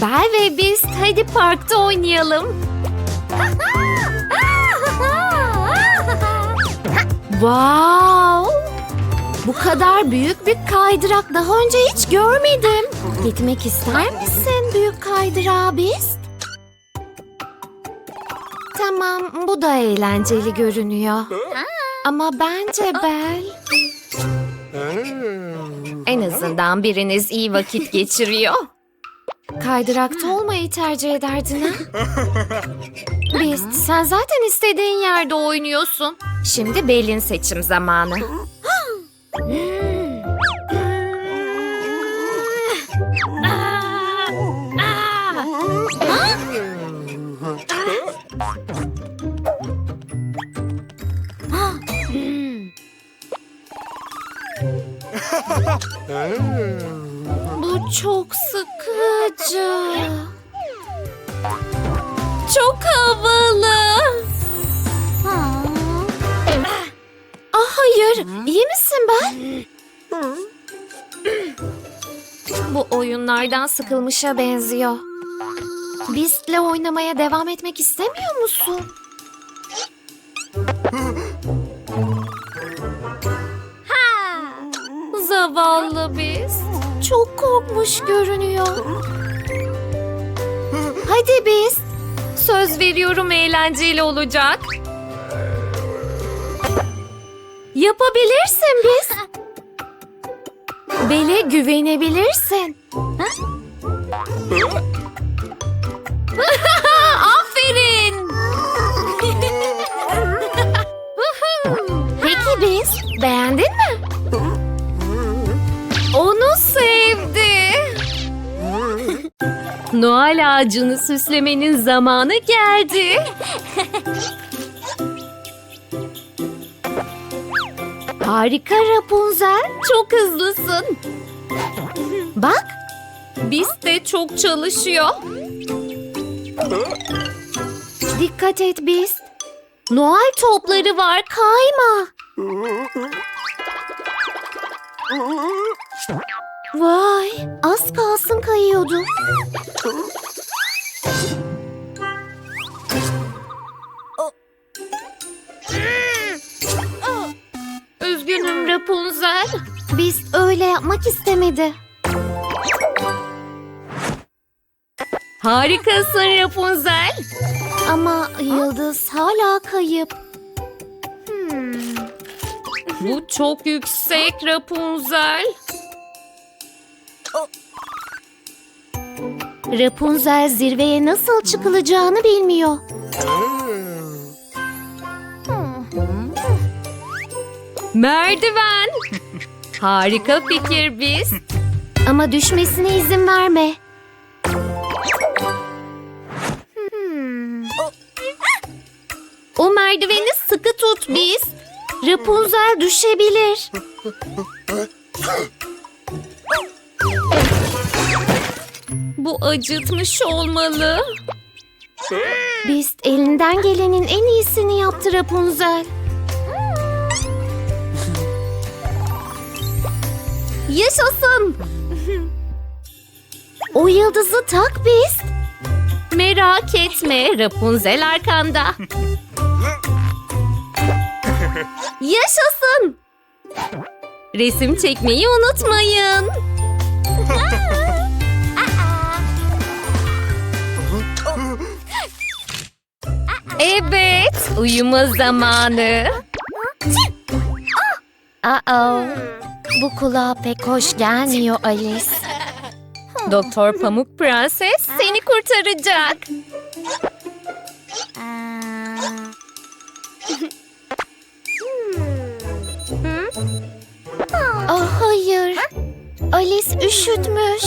Bel ve biz hadi parkta oynayalım. Wow! Bu kadar büyük bir kaydırak daha önce hiç görmedim. Gitmek ister misin büyük kaydırağa biz? Tamam, bu da eğlenceli görünüyor. Ama bence Bel... En azından biriniz iyi vakit geçiriyor. Kaydırakta olmayı tercih ederdin ha? Biz, sen zaten istediğin yerde oynuyorsun. Şimdi Bel'in seçim zamanı. Bu çok hayır, iyi misin ben? Bu oyunlardan sıkılmışa benziyor. Beast'le oynamaya devam etmek istemiyor musun? Zavallı Beast. Çok korkmuş görünüyor. Hadi Beast. Söz veriyorum eğlenceli olacak. Yapabilirsin biz. Bele güvenebilirsin. Aferin. Peki biz beğendin mi? Onu sevdi. Noel ağacını süslemenin zamanı geldi. Harika Rapunzel, çok hızlısın. Bak, biz de çok çalışıyor. Dikkat et biz. Noel topları var, kayma. Vay, az kalsın kayıyordu. Harikasın Rapunzel. Ama Yıldız hala kayıp. Hmm. Bu çok yüksek Rapunzel. Rapunzel zirveye nasıl çıkılacağını bilmiyor. Merdiven. Harika fikir biz. Ama düşmesine izin verme. O merdiveni sıkı tut biz. Rapunzel düşebilir. Bu acıtmış olmalı. Beast elinden gelenin en iyisini yaptı Rapunzel. Yaşasın. O yıldızı tak Beast. Merak etme Rapunzel arkanda. Yaşasın. Resim çekmeyi unutmayın. Evet, uyuma zamanı. Aa, bu kulağa pek hoş gelmiyor Alice. Doktor Pamuk Prenses seni kurtaracak. Alice üşütmüş.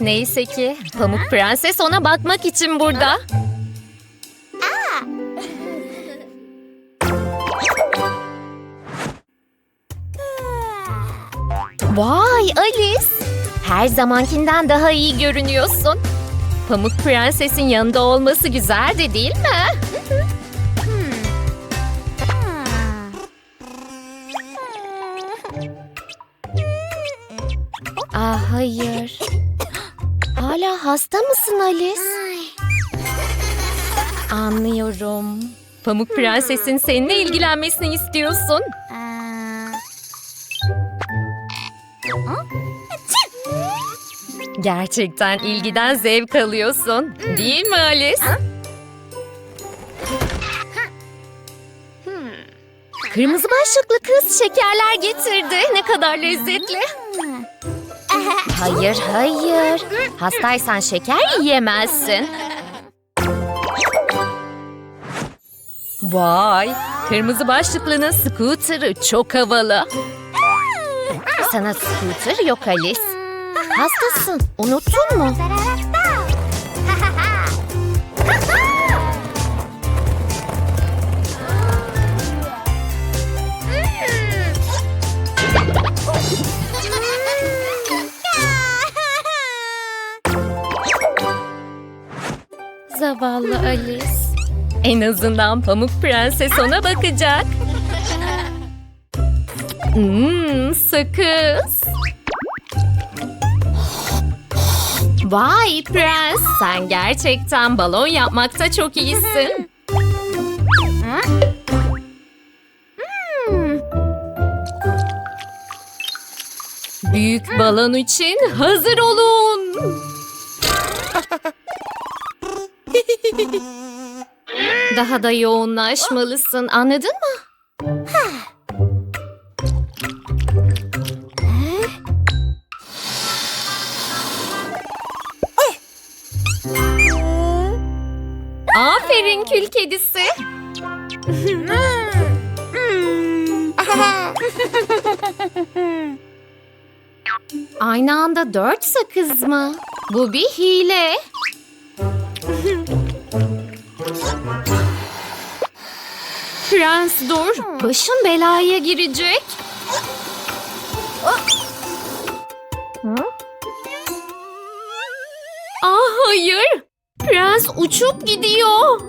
Neyse ki Pamuk Prenses ona bakmak için burada. Vay Alice. Her zamankinden daha iyi görünüyorsun. Pamuk Prenses'in yanında olması güzeldi değil mi? Ah hayır. Hala hasta mısın Alice? Anlıyorum. Pamuk Prenses'in seninle ilgilenmesini istiyorsun. Gerçekten ilgiden zevk alıyorsun. Değil mi Alice? Kırmızı başlıklı kız şekerler getirdi. Ne kadar lezzetli. Hayır, hayır. Hastaysan şeker yiyemezsin. Vay, kırmızı başlıklının scooter'ı çok havalı. Sana scooter yok Alice. Hastasın, unuttun mu? Zavallı Alice. En azından Pamuk Prenses ona bakacak. Hmm, sakız. Vay Prens, sen gerçekten balon yapmakta çok iyisin. Hmm. Büyük balon için hazır olun. Daha da yoğunlaşmalısın, anladın mı? Aferin kül kedisi. Aynı anda dört sakız mı? Bu bir hile. Prens dur. Başın belaya girecek. Ah hayır. Prens uçup gidiyor.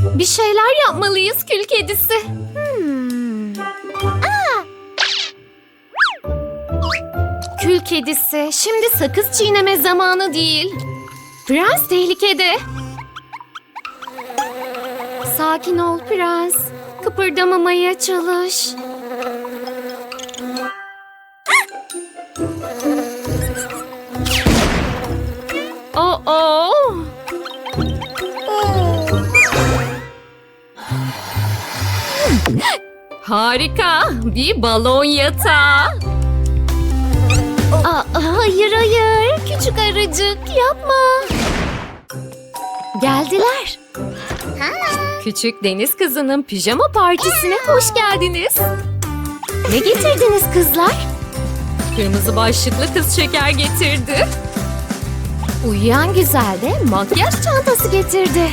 Bir şeyler yapmalıyız kül kedisi. Kedisi, şimdi sakız çiğneme zamanı değil. Prens tehlikede. Sakin ol prens. Kıpırdamamaya çalış. Oh oh. Harika, bir balon yatağı. Küçük arıcık yapma. Geldiler. Küçük deniz kızının pijama partisine hoş geldiniz. Ne getirdiniz kızlar? Kırmızı başlıklı kız şeker getirdi. Uyuyan güzel de makyaj çantası getirdi.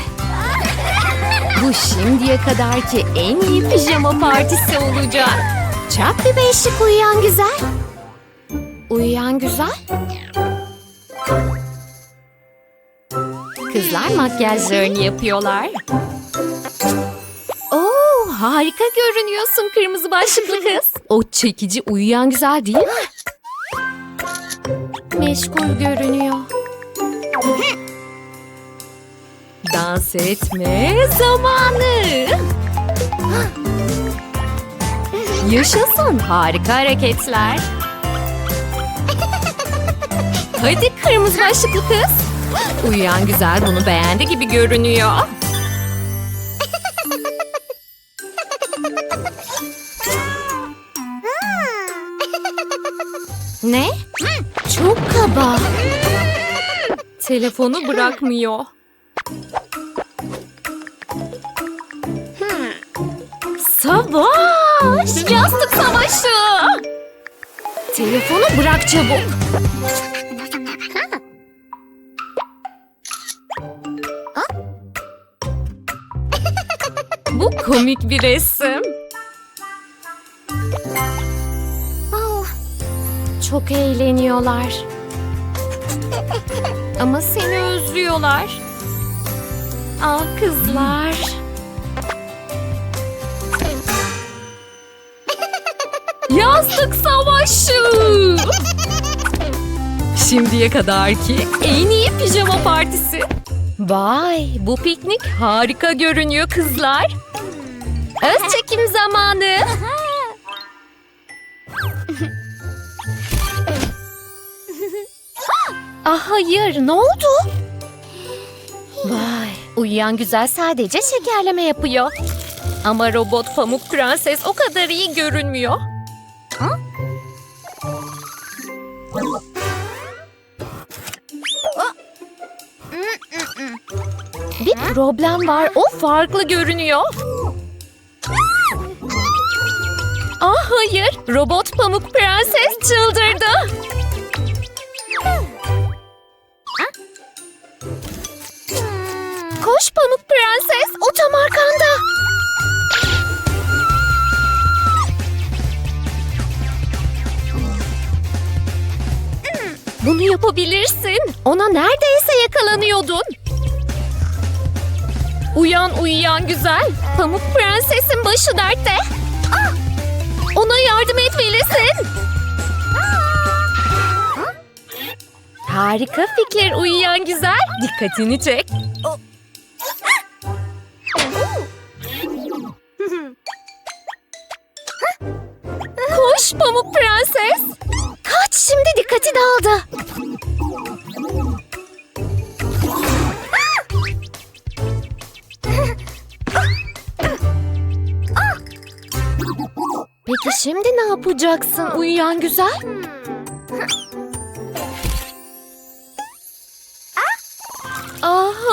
Bu şimdiye kadarki en iyi pijama partisi olacak. Çak bir beşlik uyuyan güzel. Uyuyan güzel. Kızlar makyajlarını yapıyorlar. Oo, harika görünüyorsun kırmızı başlıklı kız. O çekici uyuyan güzel değil mi? Meşgul görünüyor. Dans etme zamanı. Yaşasın harika hareketler. Hadi kırmızı başlıklı kız. Uyuyan güzel bunu beğendi gibi görünüyor. Ne? Çok kaba. Telefonu bırakmıyor. Savaş! Yastık savaşı! Telefonu bırak çabuk. komik bir resim. Oh, çok eğleniyorlar. Ama seni özlüyorlar. Ah kızlar. Yastık savaşı. Şimdiye kadar ki en iyi pijama partisi. Vay bu piknik harika görünüyor kızlar. Öz çekim zamanı. ah hayır ne oldu? Vay uyuyan güzel sadece şekerleme yapıyor. Ama robot pamuk prenses o kadar iyi görünmüyor. Bir problem var. O farklı görünüyor. Hayır. Robot pamuk prenses çıldırdı. Koş pamuk prenses. O tam arkanda. Bunu yapabilirsin. Ona neredeyse yakalanıyordun. Uyan uyuyan güzel. Pamuk prensesin başı dertte. Harika fikir uyuyan güzel. Dikkatini çek. Koş pamuk prenses. Kaç şimdi dikkati dağıldı. Peki şimdi ne yapacaksın uyuyan güzel?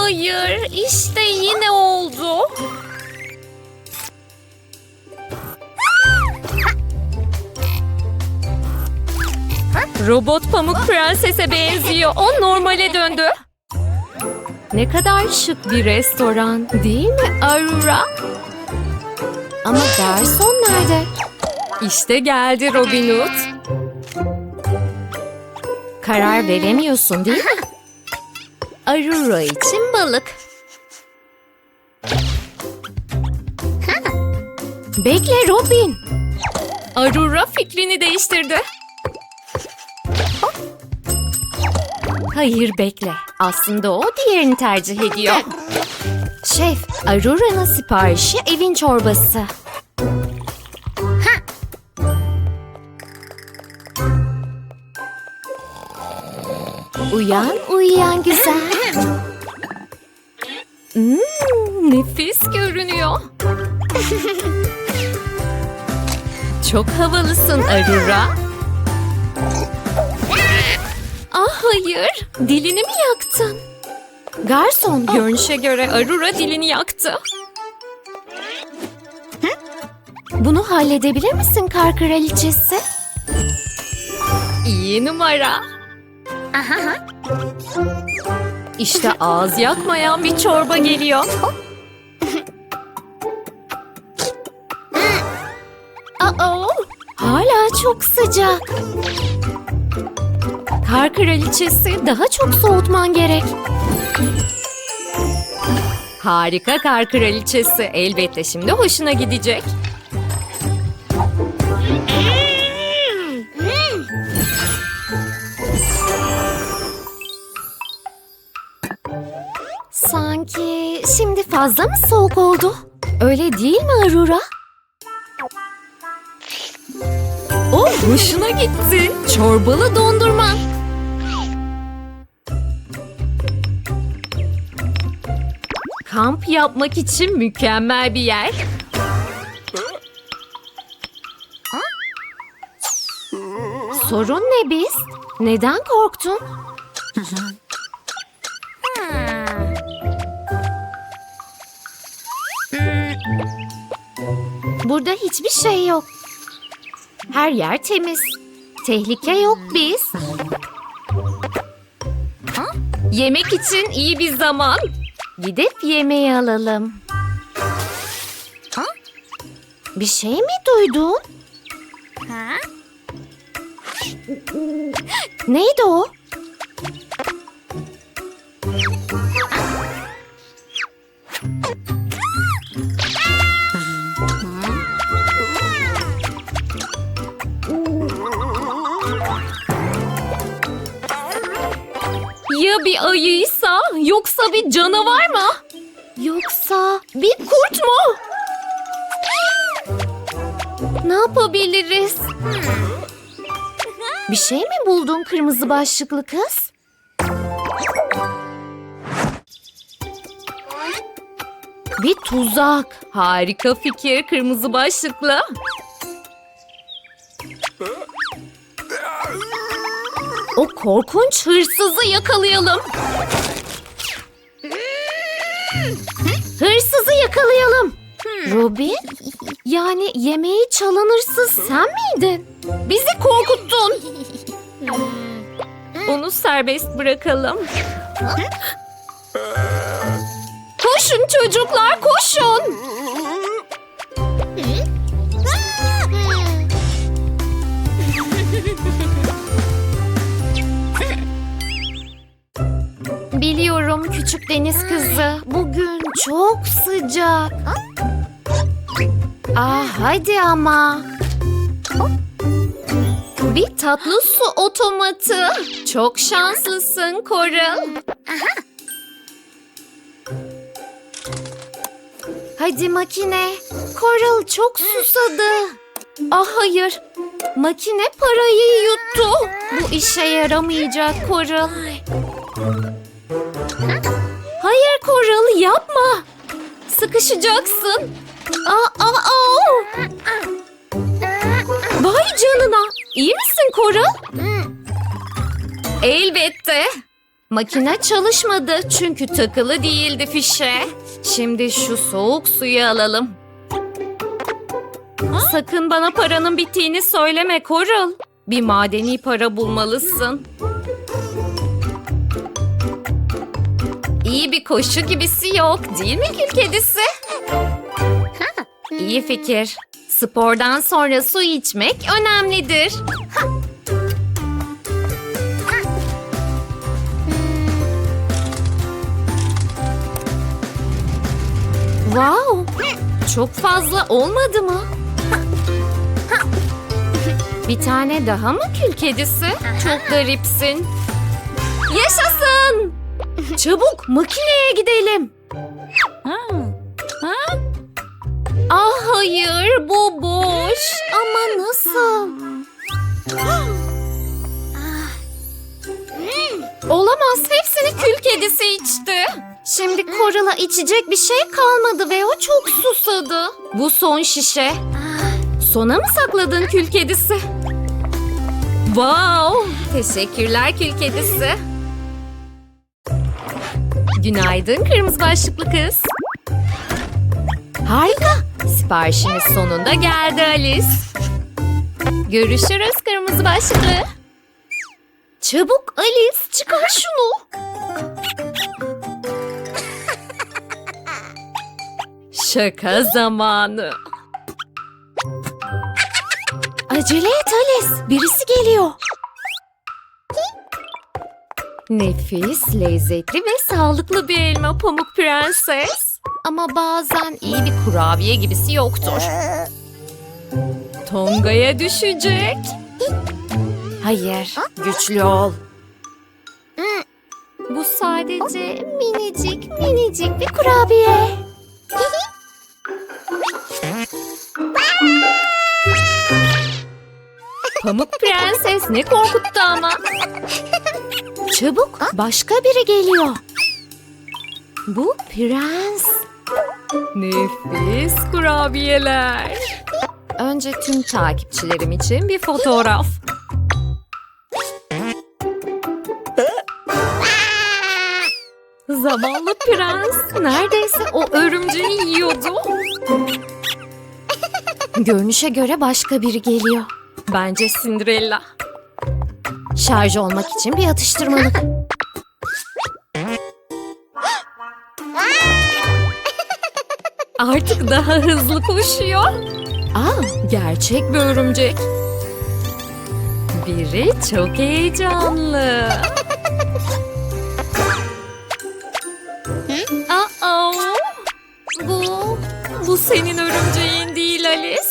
Hayır işte yine oldu. Robot pamuk prensese benziyor. O normale döndü. Ne kadar şık bir restoran değil mi Aurora? Ama garson nerede? İşte geldi Robin Hood. Karar veremiyorsun değil mi? Aurora için balık. Bekle Robin. Aurora fikrini değiştirdi. Hayır bekle. Aslında o diğerini tercih ediyor. Şef, Aurora'nın siparişi evin çorbası. Uyan, uyuyan güzel. Hmm, nefis görünüyor. Çok havalısın Aurora. Ah hayır, dilini mi yaktın? Garson, görünüşe göre Aurora dilini yaktı. Bunu halledebilir misin kar kraliçesi? İyi numara. İşte ağız yakmayan bir çorba geliyor. Aa, hala çok sıcak. Kar kraliçesi daha çok soğutman gerek. Harika kar kraliçesi. Elbette şimdi hoşuna gidecek. Fazla mı soğuk oldu? Öyle değil mi Aurora? Oh, hoşuna gitti. Çorbalı dondurma. Kamp yapmak için mükemmel bir yer. Sorun ne biz? Neden korktun? Burada hiçbir şey yok. Her yer temiz. Tehlike yok biz. Yemek için iyi bir zaman. Gidip yemeği alalım. Bir şey mi duydun? Neydi o? Ya bir ayıysa yoksa bir canavar mı? Yoksa bir kurt mu? Ne yapabiliriz? Bir şey mi buldun kırmızı başlıklı kız? Bir tuzak. Harika fikir kırmızı başlıklı. O korkunç hırsızı yakalayalım. Hırsızı yakalayalım. Robin? Yani yemeği çalan hırsız sen miydin? Bizi korkuttun. Onu serbest bırakalım. Koşun çocuklar koşun. Biliyorum küçük deniz kızı. Bugün çok sıcak. Ah hadi ama. Bir tatlı su otomatı. Çok şanslısın Coral. Hadi makine. Coral çok susadı. Ah hayır. Makine parayı yuttu. Bu işe yaramayacak Coral. Hayır Coral yapma. Sıkışacaksın. Aa, aa, aa. Vay canına. İyi misin Coral? Elbette. Makine çalışmadı çünkü takılı değildi fişe. Şimdi şu soğuk suyu alalım. Sakın bana paranın bittiğini söyleme Coral. Bir madeni para bulmalısın. İyi bir koşu gibisi yok değil mi kül kedisi? İyi fikir. Spordan sonra su içmek önemlidir. Wow! Çok fazla olmadı mı? Bir tane daha mı kül kedisi? Çok garipsin. Yaşasın! Çabuk makineye gidelim. Ah hayır bu boş. Ama nasıl? Olamaz hepsini kül kedisi içti. Şimdi Coral'a içecek bir şey kalmadı ve o çok susadı. Bu son şişe. Sona mı sakladın kül kedisi? Wow! Teşekkürler kül kedisi. Günaydın kırmızı başlıklı kız. Harika. Siparişiniz sonunda geldi Alice. Görüşürüz kırmızı başlıklı. Çabuk Alice çıkar şunu. Şaka zamanı. Acele et Alice. Birisi geliyor. Nefis, lezzetli ve sağlıklı bir elma pamuk prenses. Ama bazen iyi bir kurabiye gibisi yoktur. Tonga'ya düşecek. Hayır, güçlü ol. Bu sadece minicik minicik bir kurabiye. Pamuk prenses ne korkuttu ama. Çabuk başka biri geliyor. Bu prens. Nefis kurabiyeler. Önce tüm takipçilerim için bir fotoğraf. Zavallı prens neredeyse o örümceği yiyordu. Görünüşe göre başka biri geliyor. Bence Cinderella. Şarj olmak için bir atıştırmalık. Artık daha hızlı koşuyor. Aa, gerçek bir örümcek. Biri çok heyecanlı. Aa, bu, bu senin örümceğin değil Alice.